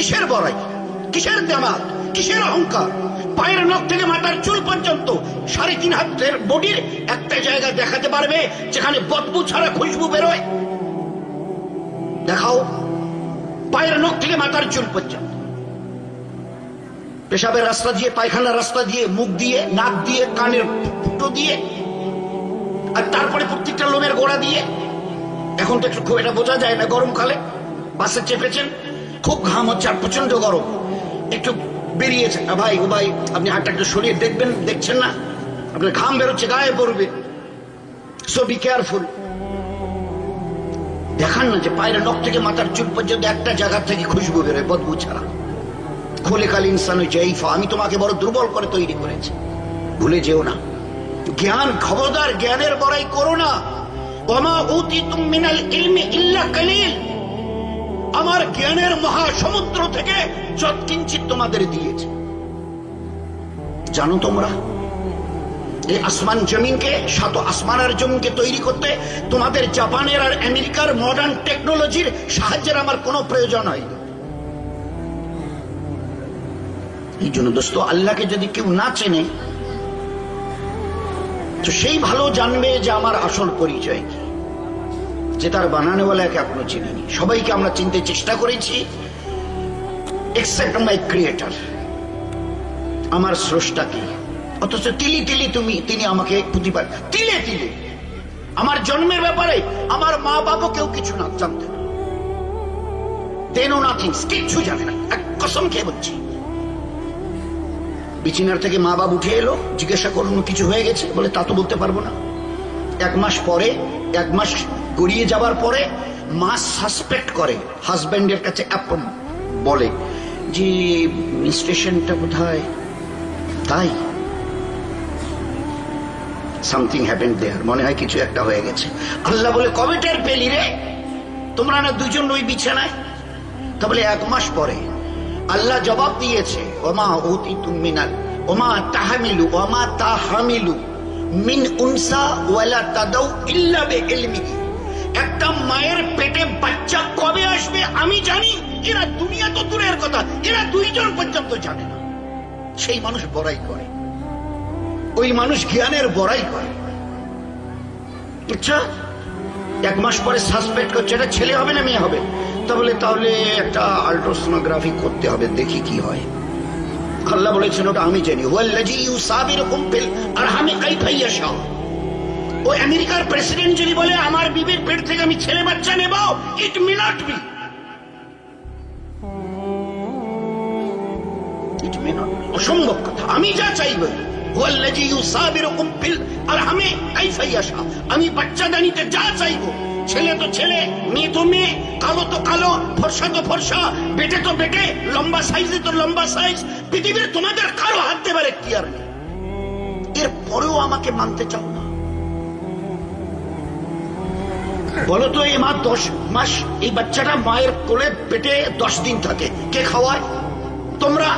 কিসের বড়াই? কিসের দেমাত কিসের অহংকার? পায়ের নখ থেকে মাথার চুল পর্যন্ত সাড়ে তিন হাতের বডির একটা জায়গা দেখাতে পারবে যেখানে বদবু ছাড়া খুশবু বেরোয়। দেখাও, পায়ের নখ থেকে মাথার চুল পর্যন্ত। পেশাবের রাস্তা দিয়ে, পায়খানার রাস্তা দিয়ে, মুখ দিয়ে, নাক দিয়ে, কানের ফুটো দিয়ে, আর তারপরে প্রত্যেকটা লোমের গোড়া দিয়ে। এখন তো একটু খুব এটা বোঝা যায় না গরমকালে। বাসে চেপেছেন খুব ঘাম হচ্ছে আর প্রচণ্ড গরম। একটু বেরিয়েছে ভাই, ও ভাই, আপনি হাতটা একটু সরিয়ে দেখবেন, দেখছেন না? আপনার ঘাম বেরোচ্ছে, গায়ে পড়বে। সো বি কেয়ারফুল দেখান না যে পায়ের নখ থেকে মাথার চুল পর্যন্ত একটা জায়গা থেকে খুশবু বেরোয়, বদবু ছাড়া। খোলে কাল ইনসান জয়ীফা আমি তোমাকে বড় দুর্বল করে তৈরি করেছি। ভুলে যেও না। জ্ঞান, খবরদার জ্ঞানের বড়াই করো না। ওমা উতি মিনাল ইলমি ইল্লা কালিল। আমার জ্ঞানের মহাসমুদ্র থেকে যৎকিঞ্চিত তোমাদের দিয়েছে। জানো তোমরা, এই আসমান জমিনকে, সাত আসমান আর জমিনকে তৈরি করতে তোমাদের জাপানের আর আমেরিকার মডার্ন টেকনোলজির সাহায্যের আমার কোনো প্রয়োজন হয়নি এই জন্য দোস্ত, আল্লাহকে যদি কেউ না চেনে, তো সেই ভালো জানবে যে আমার আসল পরিচয় কি। যে তার বানানোওয়ালাকে এখনও চিনিনি। সবাইকে আমরা চিনতে চেষ্টা করেছি এক্সেপ্ট মাই ক্রিয়েটার আমার অথচ তিলি তিলি তুমি, তিনি আমাকে প্রতিবার, তিলে তিলে। আমার জন্মের ব্যাপারে আমার মা বাবা কেউ কিছু না জানতে। দেনো নাথিং কিচ্ছু জানে না। এক কসম খেয়ে বলছি। বিচিনার থেকে মা বাবা উঠে এলো, জিজ্ঞাসা করুন কিছু হয়ে গেছে? বলে, তা তো বলতে পারব না। এক মাস পরে, এক মাস গড়িয়ে যাবার পরে মা সাসপেক্ট করে হাজব্যান্ডের কাছে অ্যাপন বলে যে, স্টেশনটা কোথায়? তাই। সামথিং হ্যাপেন দেয়ার মনে হয় কিছু একটা হয়ে গেছে। আল্লাহ বলে, কবে টের পেলি রে? তোমরা না দুজন ওই বিছানায়? তা বলে, এক মাস পরে আল্লাহ জবাব দিয়েছে, ওমা ওতি মিনাল, ওমা তাহামিলু ওমা তাহামিলু মিন উনসা ওয়ালা তাদাউ ইল্লা বে ইলমিহি একটা মায়ের পেটে বাচ্চা কবে আসবে আমি জানি। এরা দুনিয়া তো দূরের কথা। এরা দুইজন পর্যন্ত জানে না। সেই মানুষ বড়াই করে। ওই মানুষ জ্ঞানের বড়াই করে। আচ্ছা এক মাস পরে সাসপেক্ট করছে, এটা ছেলে হবে না মেয়ে হবে? তাহলে তাহলে একটা আল্ট্রাসোনোগ্রাফি করতে হবে, দেখি কি হয়। আল্লাহ বলেছেন, ওটা আমি জানি। ওয়াল্লাজি ইউসাবিরুকুম ফিল আরহামি কাইফা ইয়াশা ও আমেরিকার প্রেসিডেন্ট যদি বলে, আমার বিবির পেট থেকে আমি ছেলে বাচ্চা নেব, it may not be. It may not অসম্ভব কথা। আমি যা চাইব। আমি বাচ্চা দানিতে যা চাইব। ছেলে তো ছেলে, মেয়ে তো মেয়ে, কালো তো কালো, ফর্সা তো ফর্সা, বেটে তো বেটে, লম্বা সাইজে তো লম্বা সাইজ। পৃথিবীর তোমাদের কারও হাত দেবার এখতিয়ার নেই। এরপরেও আমাকে মানতে চাও না। বলো তো, এই মা দশ মাস এই বাচ্চাটা মায়ের কোলে পেটে দশ দিন থাকে। কে খাওয়ায়? তোমরা,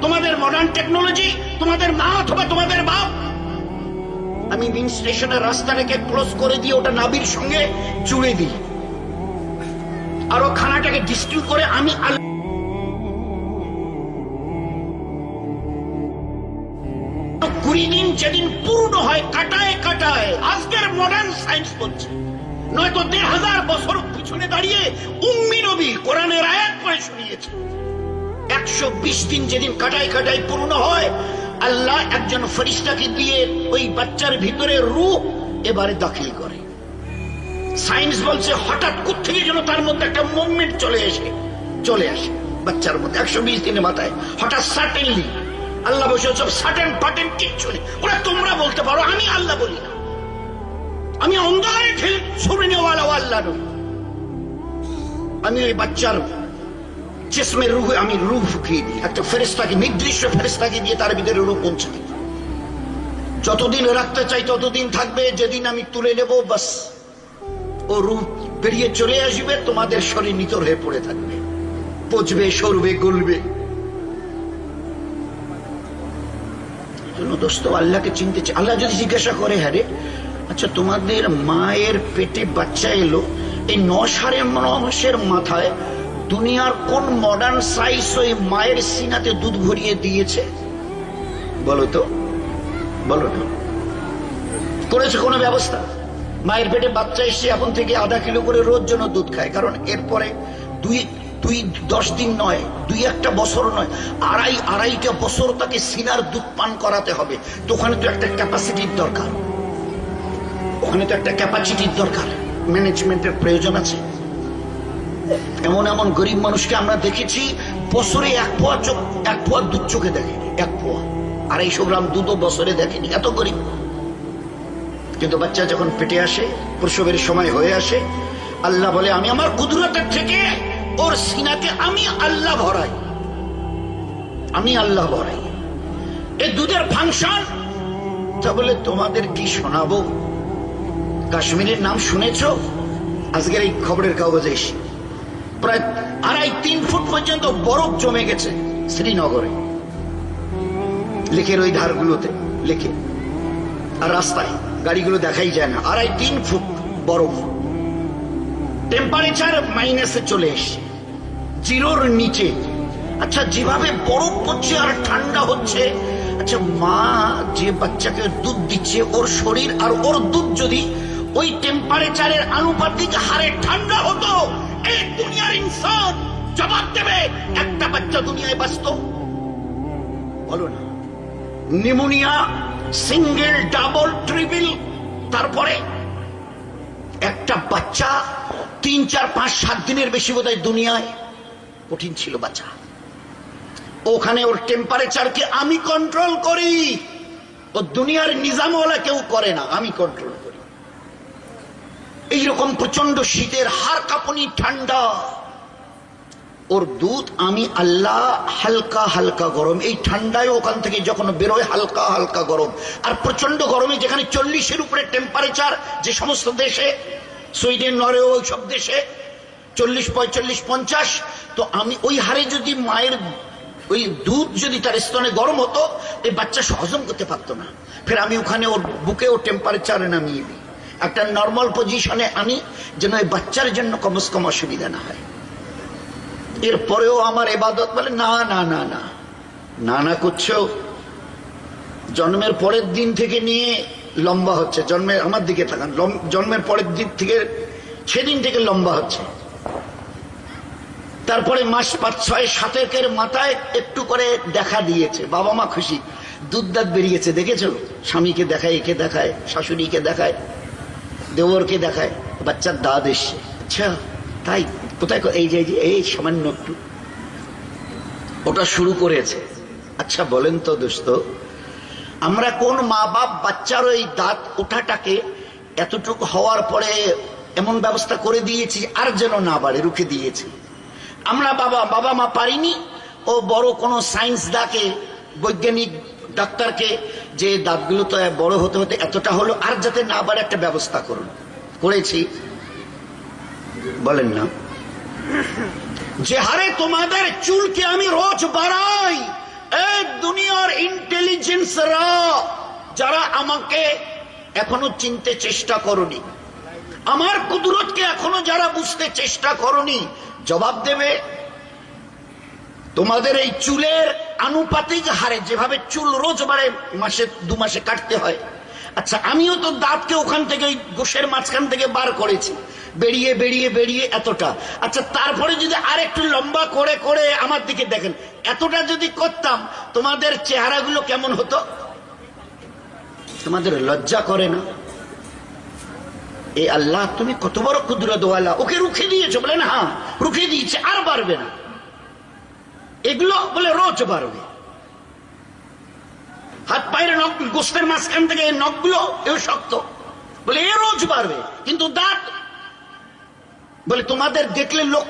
তোমাদের মডার্ন টেকনোলজি তোমাদের মা অথবা তোমাদের বাপ? আমি মিন স্টেশনের রাস্তাটাকে ক্লোজ করে দিয়ে ওটা নাবির সঙ্গে জুড়ে দিই। আর খানাটাকে ডিস্টিল করে আমি কুড়ি দিন যেদিন পূর্ণ হয়, কাটায় কাটায়। আজকের মডার্ন সায়েন্স বলছে নয়তো দেড় হাজার বছর পিছনে দাঁড়িয়ে উম্মি নবী কোরআনের আয়াত করে শুনিয়েছে। একশো বিশ দিন যেদিন কাটাই কাটাই পূর্ণ হয়, আল্লাহ একজন ফরিস্তাকে দিয়ে ওই বাচ্চার ভিতরে রূপ এবারে দাখিল করে। সায়েন্স বলছে হঠাৎ কোথেকে যেন তার মধ্যে একটা মুভমেন্ট চলে এসে, চলে আসে বাচ্চার মধ্যে, একশো বিশ দিনের মাথায়। হঠাৎ সার্টেনলি আল্লাহ বসে সব সার্টেন পাটেন কিচ্ছু নেই। ওরা তোমরা বলতে পারো, আমি আল্লাহ বলি না। আমি অন্ধকারে ঠেল ছড়ে নেওয়ালা আল্লাহ আমি ওই বাচ্চার জিসমের রুহে আমি রূপ ফুকিয়ে দিই। একটা ফেরেস্তাকে নির্দিষ্ট ফেরেস্তাকে দিয়ে তার ভিতরে রূপ পৌঁছে দিই। যতদিন রাখতে চাই ততদিন থাকবে, যেদিন আমি তুলে নেব, বাস। ও রূপ বেরিয়ে চলে আসবে, তোমাদের শরীর নিতর হয়ে পড়ে থাকবে। পচবে, সরবে, গলবে। জন্য দোস্ত, আল্লাহকে চিনতে আল্লাহ যদি জিজ্ঞাসা করে হ্যাঁ আচ্ছা তোমাদের মায়ের পেটে বাচ্চা এলো, এই ন সাড়ে মাসের মাথায় দুনিয়ার কোন মডার্ন সাইজ ওই মায়ের সিনাতে দুধ ভরিয়ে দিয়েছে? বলো তো, বলো করেছে কোনো ব্যবস্থা? মায়ের পেটে বাচ্চা এসে এখন থেকে আধা কিলো করে রোজ জন্য দুধ খায়, কারণ এরপরে দুই দুই, দশ দিন নয়, দুই একটা বছর নয়, আড়াই, আড়াইটা বছর তাকে সিনার দুধ পান করাতে হবে। তো ওখানে তো একটা ক্যাপাসিটির দরকার। ওখানে তো একটা ক্যাপাসিটির দরকার। ম্যানেজমেন্টের প্রয়োজন আছে। এমন এমন গরিব মানুষকে আমরা দেখেছি, বছরে এক পোয়া চোখ, এক পোয়া দু চোখে দেখে, এক পোয়া। আড়াইশো গ্রাম দুধও বছরে দেখেনি, এত গরিব। কিন্তু বাচ্চা যখন পেটে আসে, প্রসবের সময় হয়ে আসে, আল্লাহ বলে, আমি আমার কুদরতের থেকে ওর সিনাকে আমি আল্লাহ ভরাই। আমি আল্লাহ ভরাই। এই দুধের ফাংশন? তা বলে, তোমাদের কি শোনাবো? কাশ্মীরের নাম শুনেছ? আজকের এই খবরের কাগজে এসে। প্রায় আড়াই তিন ফুট পর্যন্ত বরফ জমে গেছে শ্রীনগরে। লেখের ওই ধারগুলোতে লেখে আর রাস্তায় গাড়িগুলো দেখাই যায় না। আড়াই তিন ফুট বরফ। টেম্পারেচার মাইনাসে চলে এসে জিরোর নিচে। আচ্ছা যেভাবে বরফ পড়ছে আর ঠান্ডা হচ্ছে আচ্ছা মা যে বাচ্চাকে দুধ দিচ্ছে, ওর শরীর আর ওর দুধ যদি ওই টেম্পারেচারের আনুপাতিক হারে ঠান্ডা হতো। এই দুনিয়ার ইনসান জবাব দেবে একটা বাচ্চা দুনিয়ায় বাঁচত বলো না। নিমোনিয়া, সিঙ্গেল, ডাবল, ট্রিপল, তারপরে একটা বাচ্চা তিন, চার, পাঁচ, সাত দিনের বেশি বোধ দুনিয়ায় কঠিন ছিল বাচ্চা। ওখানে ওর টেম্পারেচারকে আমি কন্ট্রোল করি। ও দুনিয়ার নিজামওয়ালা কেউ করে না, আমি কন্ট্রোল করি। এইরকম প্রচণ্ড শীতের হার কাঁপুনি, ঠান্ডা। ওর দুধ আমি আল্লাহ হালকা হালকা গরম। এই ঠান্ডায় ওখান থেকে যখন বেরোয় হালকা হালকা গরম। আর প্রচণ্ড গরমে যেখানে চল্লিশের উপরে টেম্পারেচার যে সমস্ত দেশে, সুইডেন ওই সব দেশে, চল্লিশ, পঁয়তাল্লিশ, পঞ্চাশ, তো আমি ওই হারে যদি মায়ের ওই দুধ যদি তার স্তনে গরম হতো, এই বাচ্চা হজম করতে পারতো না। ফের আমি ওখানে ওর বুকে ও টেম্পারেচারে নামিয়ে দিই। একটা নর্মাল পজিশনে আনি যেন ওই বাচ্চার জন্য কমস কম অসুবিধা না হয়। এরপরেও আমার এবাদত বলে, না না না না। না না করছ। জন্মের পরের দিন থেকে নিয়ে লম্বা হচ্ছে। জন্মের, আমার দিকে থাকান জন্মের পরের দিন থেকে, সেদিন থেকে লম্বা হচ্ছে। তারপরে মাস পাঁচ, ছয়, সাতেকের মাথায় একটু করে দেখা দিয়েছে। বাবা মা খুশি। দুধ দাঁত বেরিয়েছে, দেখেছ? স্বামীকে দেখায়, একে দেখায়, শাশুড়িকে দেখায়। দেওরকে দেখায়, বাচ্চার দাঁত এসছে আচ্ছা তাই, কোথায় এই যে, এই সামান্য একটু। ওটা শুরু করেছে। আচ্ছা বলেন তো, দোস্ত, আমরা কোন মা বাপ বাচ্চার ওই দাঁত ওঠাটাকে এতটুকু হওয়ার পরে এমন ব্যবস্থা করে দিয়েছি, আর যেন না বাড়ে, রুখে দিয়েছি। আমরা বাবা বাবা মা পারিনি, ও বড় কোনো সায়েন্স দাকে, বৈজ্ঞানিক ডাক্তারকে যে দাঁতগুলো তো বড় হতে হতে এতটা হলো, আর যাতে না বাড়ে একটা ব্যবস্থা করুন। করেছি। বলেন না। যে হারে তোমাদের চুলকে আমি রোজ বাড়াই দুনিয়ার ইন্টেলিজেন্সরা যারা আমাকে এখনও চিনতে চেষ্টা করনি, আমার কুদরতকে এখনও যারা বুঝতে চেষ্টা করনি, জবাব দেবে, তোমাদের এই চুলের আনুপাতিক হারে যেভাবে চুল রোজ বাড়ে, মাসে দু মাসে কাটতে হয়। আচ্ছা আমিও তো দাঁতকে ওখান থেকে ওই গোষের মাঝখান থেকে বার করেছি। বেরিয়ে বেরিয়ে বেরিয়ে এতটা। আচ্ছা তারপরে যদি আর একটু লম্বা করে করে আমার দিকে দেখেন, এতটা যদি করতাম, তোমাদের চেহারাগুলো কেমন হতো? তোমাদের লজ্জা করে না? এ আল্লাহ, তুমি কত বড় ওয়ালা ওকে রুখে দিয়েছ বলেন হ্যাঁ রুখে দিয়েছে, আর বাড়বে না। এগুলো বলে রোজ বাড়বে হাত পায়ের নখ, গোস্তের মাঝখান থেকে এই নখগুলো এও শক্ত। বলে এ রোজ বাড়বে, কিন্তু দাঁত, বলে তোমাদের দেখলে লোক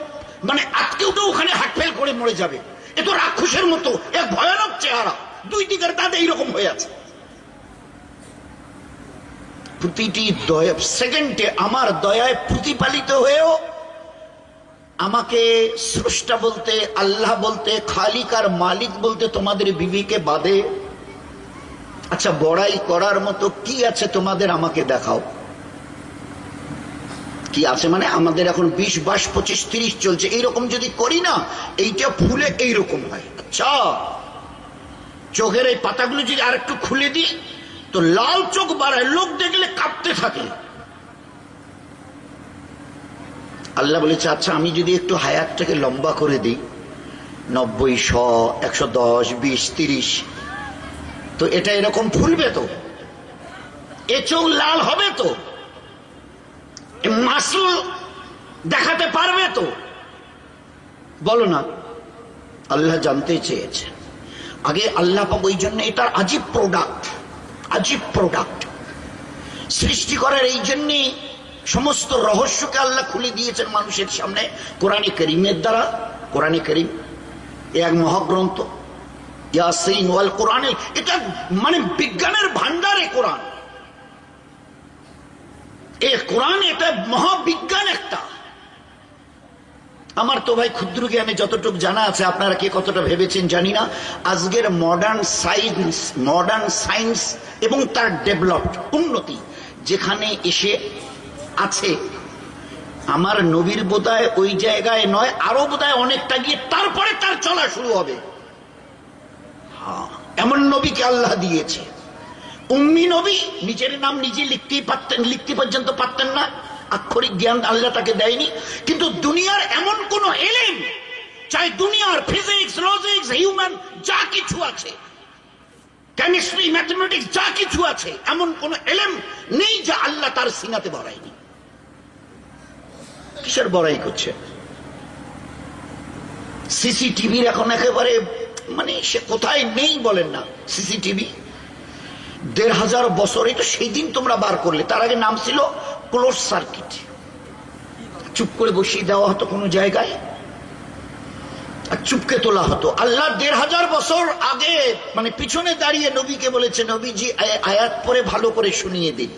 মানে আজকে উঠে ওখানে হাট ফেল করে মরে যাবে। এ তো রাক্ষসের মতো এক ভয়ানক চেহারা। দুই দিকের দাঁত এইরকম হয়ে আছে। প্রতিটি দয়া, সেকেন্ডে আমার দয়ায় প্রতিপালিত হয়েও আমাকে স্রষ্টা বলতে, আল্লাহ বলতে, খালিক আর মালিক বলতে তোমাদের বিবিকে বাদে? আচ্ছা বড়াই করার মতো কি আছে তোমাদের আমাকে দেখাও? কি আছে মানে? আমাদের এখন বিশ, বাইশ, পঁচিশ, তিরিশ চলছে। এইরকম যদি করি না, এইটা ফুলে এইরকম হয়। আচ্ছা চোখের এই পাতাগুলো যদি আর একটু খুলে দিই, তো লাল চোখ বাড়ায়, লোক দেখলে কাঁপতে থাকে। আল্লাহ বলেছে আচ্ছা আমি যদি একটু হায়াতটাকে লম্বা করে দিই, নব্বই, শ, একশো দশ, বিশ, তিরিশ, তো এটা এরকম ফুলবে তো? এ চোখ লাল হবে তো? মাসল দেখাতে পারবে তো? বলো না, আল্লাহ জানতে চেয়েছে। আগে আল্লাহ পাবো ওই জন্য এটার আজীব প্রোডাক্ট আজীব প্রোডাক্ট সৃষ্টি করার এই জন্যে সমস্ত রহস্যকে আল্লাহ খুলে দিয়েছেন মানুষের সামনে, কোরআনে করিমের দ্বারা, কোরআনে করিম, এ এক মহাগ্রন্থ, ইয়াসিন ওয়াল কোরআনে এটা মানে বিজ্ঞানের ভান্ডারে কোরআন। এ কোরআন এটা মহাবিজ্ঞান একটা। আমার তো ভাই ক্ষুদ্র জ্ঞানে যতটুকু জানা আছে, আপনারা কে কতটা ভেবেছেন জানি না, আজকের মডার্ন সায়েন্স মডার্ন সায়েন্স এবং তার ডেভেলপড উন্নতি, যেখানে এসে আছে। আমার নবীর বোধহয় ওই জায়গায় নয় আরও বোধহয় অনেকটা গিয়ে তারপরে তার চলা শুরু হবে। হ্যাঁ, এমন নবীকে আল্লাহ দিয়েছে। উম্মি নবী নিজের নাম নিজে লিখতেই পারতেন লিখতে পর্যন্ত পারতেন না। আক্ষরিক জ্ঞান আল্লাহ তাকে দেয়নি। কিন্তু দুনিয়ার এমন কোন এলেম চাই দুনিয়ার ফিজিক্স লজিক্স হিউম্যান যা কিছু আছে কেমিস্ট্রি ম্যাথমেটিক্স যা কিছু আছে এমন কোন এলেম নেই যা আল্লাহ তার সিনাতে বড়ায়নি। কিসের বড়াই করছে? সিসিটিভির এখন একেবারে মানে সে কোথায় নেই বলেন না, সিসিটিভি। দেড় হাজার বছর এটা সেই দিন তোমরা বার করলে, তার আগে নাম ছিল ক্লোজ সার্কিট। চুপ করে বসিয়ে দেওয়া হতো কোনো জায়গায়, আর চুপকে তোলা হতো। আল্লাহ দেড় হাজার বছর আগে মানে পিছনে দাঁড়িয়ে নবীকে বলেছে নবীজি আয়াত পরে ভালো করে শুনিয়ে দিন।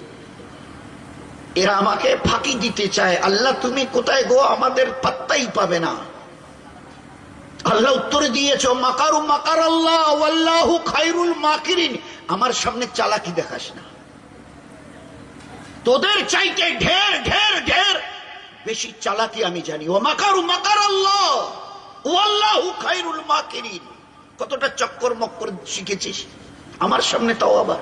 এরা আমাকে ফাঁকি দিতে চায়। আল্লাহ, তুমি কোথায় গো? আমাদের পাত্তাই পাবে না। আল্লাহ উত্তরে দিয়েছ, মাকারু মাকার আল্লাহ আল্লাহু খাইরুল মাকিরিন। আমার সামনে চালাকি দেখাস না। তোদের চাইতে ঢের ঢের ঢের বেশি চালাকি আমি জানি। ও মাকারু মাকার আল্লাহ ও আল্লাহু খাইরুল মাকিরিন। কতটা চক্কর মক্কর শিখেছিস। আমার সামনে তাও আবার।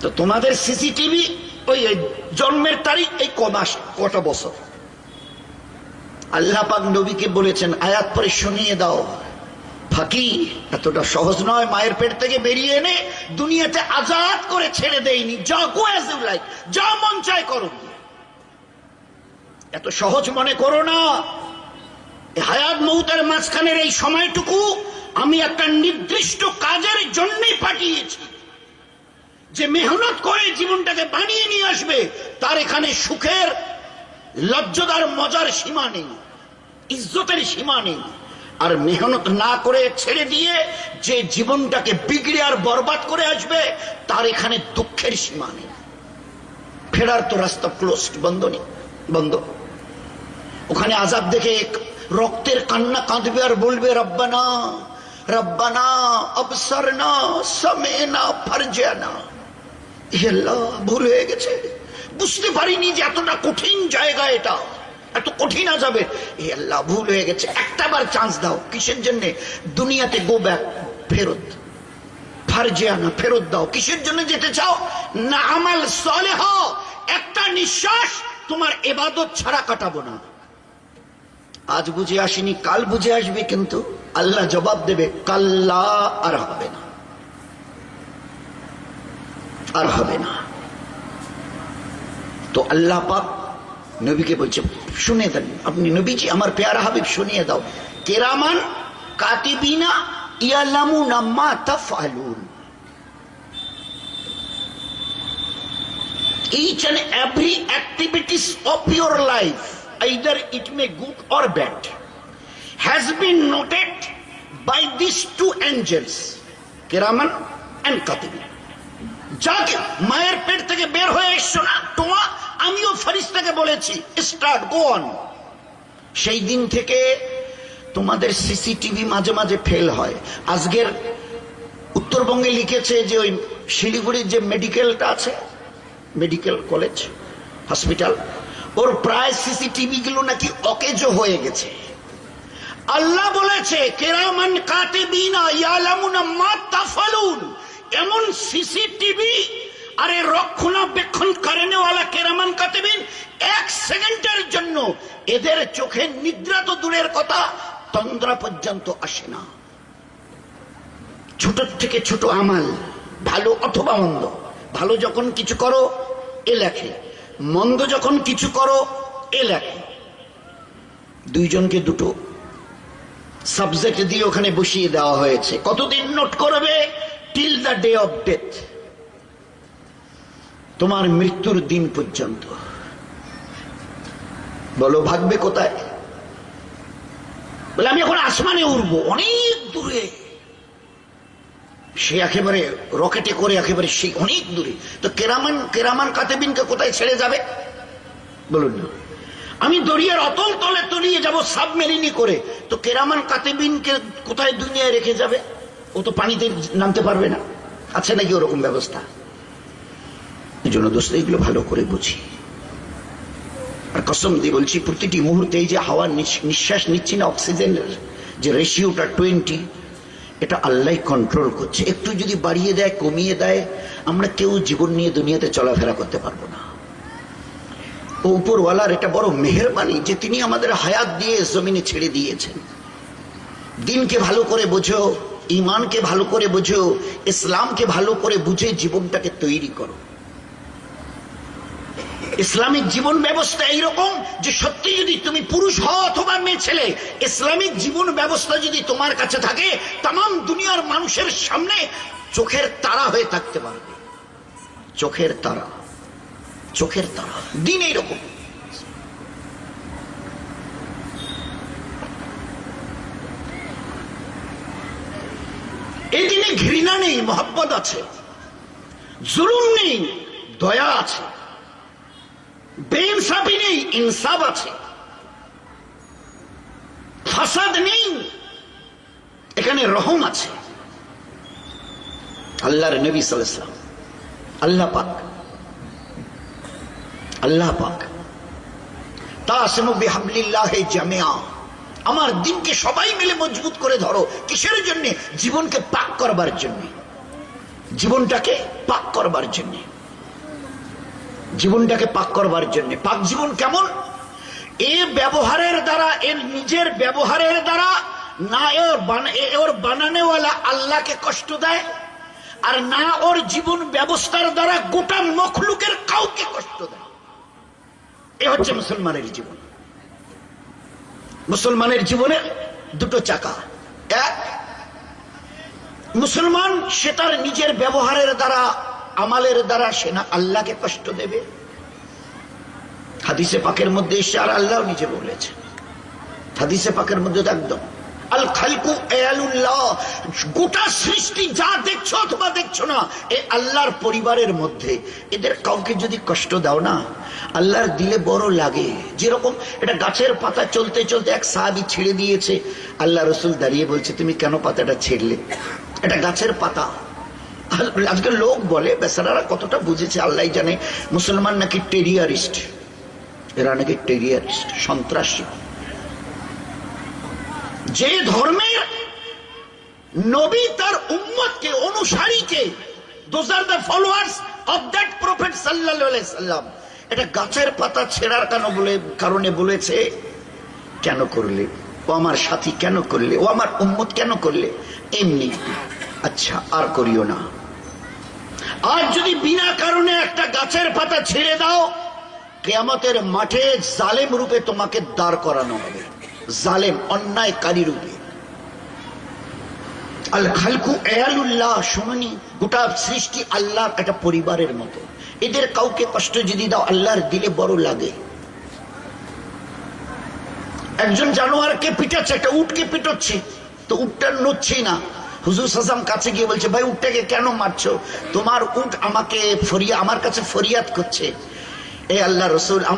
তো তোমাদের সিসিটিভি ওই জন্মের তারিখ এই ক মাস কটা বছর? আল্লাহ পাক নবীকে বলেছেন, আয়াত পরে শুনিয়ে দাও। ফাঁকি এতটা সহজ নয়, মায়ের পেট থেকে বেরিয়ে এনে দুনিয়াতে আজাদ করে ছেড়ে দেয়নি। যা যা মন চায় করো। এত সহজ মনে করো না। হায়াত মৌতের মাঝখানের এই সময়টুকু আমি একটা নির্দিষ্ট কাজের জন্যই পাঠিয়েছি। যে মেহনত করে জীবনটাকে বানিয়ে নিয়ে আসবে, তার এখানে সুখের, লজ্জদার, মজার সীমা নেই, ইজ্জতের সীমা নেই। আর মেহনত না করে ছেড়ে দিয়ে যে জীবনটাকে বিগড়ে আর বরবাদ করে আসবে, তার এখানে দুঃখের সীমা নেই। ফেরার তো রাস্তা ক্লোজ বন্ধ নেই, বন্ধ। ওখানে আজাব দেখে রক্তের কান্না কাঁদবে আর বলবে, রব্বানা রব্বানা, অবসরনা সমেনা ফারজানা। হে ভুল হয়ে গেছে। বুঝতে পারিনি যে এতটা কঠিন জায়গা এটা। এত কঠিন আল্লাহ ভুল হয়ে গেছে। একটা চান্স দাও। কিসের জন্য? দুনিয়াতে গো ব্যাক ফেরত। ফেরত দাও। কিসের জন্য যেতে চাও? না আমাল সলে একটা নিঃশ্বাস তোমার এবাদত ছাড়া কাটাবো না। আজ বুঝে আসিনি, কাল বুঝে আসবে কিন্তু। আল্লাহ জবাব দেবে, কাল্লা আর হবে না। আর হবে না তো আল্লাহ পাক নবীকে বলছে শুনে দেন আপনি নবীজি আমার পেয়ারা হাবিব শুনিয়ে দাও কেরামান কাতিবিনা ইয়ালামু নাম্মা তাফআলুন each and every activities of your life either it may good or bad has been noted by these two angels kiraman and katibin যাকে মায়ের পেট থেকে বের হয়ে এসছো না, তোমা, আমিও ফারিস্তাকে বলেছি, স্টার্ট, গো অন। সেই দিন থেকে তোমাদের সিসিটিভি মাঝে মাঝে ফেল হয়। আজকের উত্তরবঙ্গে লিখেছে যে ওই শিলিগুড়ির যে মেডিকেলটা আছে, মেডিকেল কলেজ, হসপিটাল, ওর প্রায় সিসিটিভি গুলো নাকি অকেজো হয়ে গেছে। আল্লাহ বলেছে, কেরামান কাতিবিনা ইয়ালামুনা মা তাফালুন। এমন সিসিটিভি আরে রক্ষণাবেক্ষণ করেনেওয়ালা কেরামান কাতিবিন এক সেকেন্ডের জন্য এদের চোখে নিদ্রা তো দূরের কথা, তন্দ্রা পর্যন্ত আসে না। ছোট থেকে ছোট আমাল, ভালো অথবা মন্দ। ভালো যখন কিছু করো, এ লেখে। মন্দ যখন কিছু করো, এ লেখে। দুইজনকে দুটো। সাবজেক্ট দিয়ে ওখানে বসিয়ে দেওয়া হয়েছে। কতদিন নোট করবে? Till the day of death তোমার মৃত্যুর দিন পর্যন্ত। বলো, ভাগবে কোথায়? বলে, আমি এখন আসমানে উড়বো, অনেক দূরে। সে একেবারে রকেটে করে একেবারে সেই অনেক দূরে। তো কেরামান কেরামান কাতেবিনকে কোথায় ছেড়ে যাবে? বলুন না। আমি দরিয়ার অতল তলে তলিয়ে যাব, সাবমেরিনি করে। তো কেরামান কাতেবিনকে কোথায় দুনিয়ায় রেখে যাবে? ও তো পানিতে নামতে পারবে না। আছে নাকি ওরকম ব্যবস্থা? এই জন্য দোস্ত, এগুলো ভালো করে বুঝি। আর কসম দিয়ে বলছি, প্রতিটি মুহূর্তে এই যে হাওয়া নিঃশ্বাস নিচ্ছি না, অক্সিজেনের যে রেশিওটা টোয়েন্টি এটা আল্লাহ কন্ট্রোল করছে। একটু যদি বাড়িয়ে দেয়, কমিয়ে দেয়, আমরা কেউ জীবন নিয়ে দুনিয়াতে চলাফেরা করতে পারব না। ও উপরওয়ালার এটা বড় মেহরবানি যে তিনি আমাদের হায়াত দিয়ে জমিনে ছেড়ে দিয়েছেন। দিনকে ভালো করে বোঝো ইমানকে ভালো করে বোঝো, ইসলামকে ভালো করে বুঝে জীবনটাকে তৈরি করো। ইসলামিক জীবন ব্যবস্থা এইরকম যে সত্যি যদি তুমি পুরুষ হও অথবা মেয়ে ছেলে, ইসলামিক জীবন ব্যবস্থা যদি তোমার কাছে থাকে তাম দুনিয়ার মানুষের সামনে চোখের তারা হয়ে থাকতে পারবে। চোখের তারা চোখের তারা। দিন এইরকম এই দিনে ঘৃণা নেই, মহব্বত আছে, জুলুম নেই, দয়া আছে, বেইনসাফি নেই, ইনসাফ আছে, ফাসাদ নেই, এখানে রহম আছে। আল্লাহর নবী সাল্লাম আল্লাহ পাক আল্লাহ পাক, তাসমু বিহাবলিল্লাহ জামিয়া আমার দিনকে সবাই মিলে মজবুত করে ধরো। কিসের জন্য? জীবনকে পাক করবার জন্য। জীবনটাকে পাক করবার জন্যে। জীবনটাকে পাক করবার জন্য। পাক জীবন কেমন? এ ব্যবহারের দ্বারা এর নিজের ব্যবহারের দ্বারা না ওর ওর বানানেওয়ালা আল্লাহকে কষ্ট দেয়, আর না ওর জীবন ব্যবস্থার দ্বারা গোটা মখলুকের কাউকে কষ্ট দেয়। এ হচ্ছে মুসলমানের জীবন। মুসলমানের জীবনে দুটো চাকা। এক, মুসলমান সে তার নিজের ব্যবহারের দ্বারা, আমালের দ্বারা সে না আল্লাহকে কষ্ট দেবে? হাদিসে পাকের মধ্যে এসে আর আল্লাহ নিজে বলেছে। হাদিসে পাকের মধ্যে তো একদম। আল খালকু গোটা সৃষ্টি যা দেখছ অথবা দেখছ না, এ আল্লাহর পরিবারের মধ্যে। এদের কাউকে যদি কষ্ট দাও না, আল্লাহর দিলে বড় লাগে। যেরকম এটা গাছের পাতা চলতে চলতে এক সাহাবি ছেড়ে দিয়েছে। আল্লাহ রসুল দাঁড়িয়ে বলছে, তুমি কেন পাতাটা ছেড়লে? এটা গাছের পাতা। আজকে লোক বলে, বেচারারা কতটা বুঝেছে আল্লাহ জানে। মুসলমান নাকি টেরিয়ারিস্ট? এরা নাকি টেরিয়ারিস্ট, সন্ত্রাসী। যে ধর্মের নবী তার উম্মতকে, অনুসারীকে those are followers of that prophet সাল্লাম। এটা গাছের পাতা ছেঁড়ার কেন বলে, কারণে বলেছে, কেন করলে? ও আমার সাথী কেন করলে? ও আমার উম্মত কেন করলে? এমনি। আচ্ছা আর করিও না। আর যদি বিনা কারণে একটা গাছের পাতা ছেড়ে দাও, কেয়ামতের মাঠে জালেম রূপে তোমাকে দাঁড় করানো হবে। জালেম, অন্যায়কারী রূপে। আল খালকু এয়ালুল্লাহ, শুনুনি, গোটা সৃষ্টি আল্লাহর একটা পরিবারের মতো। এদের কাউকে কষ্ট যদি দাও, আল্লাহর দিলে বড় লাগে। একজন জানোয়ারকে পিটাচ্ছে, একটা উটকে পিটাচ্ছে, তো উটটা নড়ছেই না। হুজুর সাসাম কাছে গিয়ে বলছে, ভাই, উটটাকে কেন মারছো? তোমার উট আমাকে ফরিয়া, আমার কাছে ফরিয়াদ করছে। এ আল্লাহ রসুল, আমার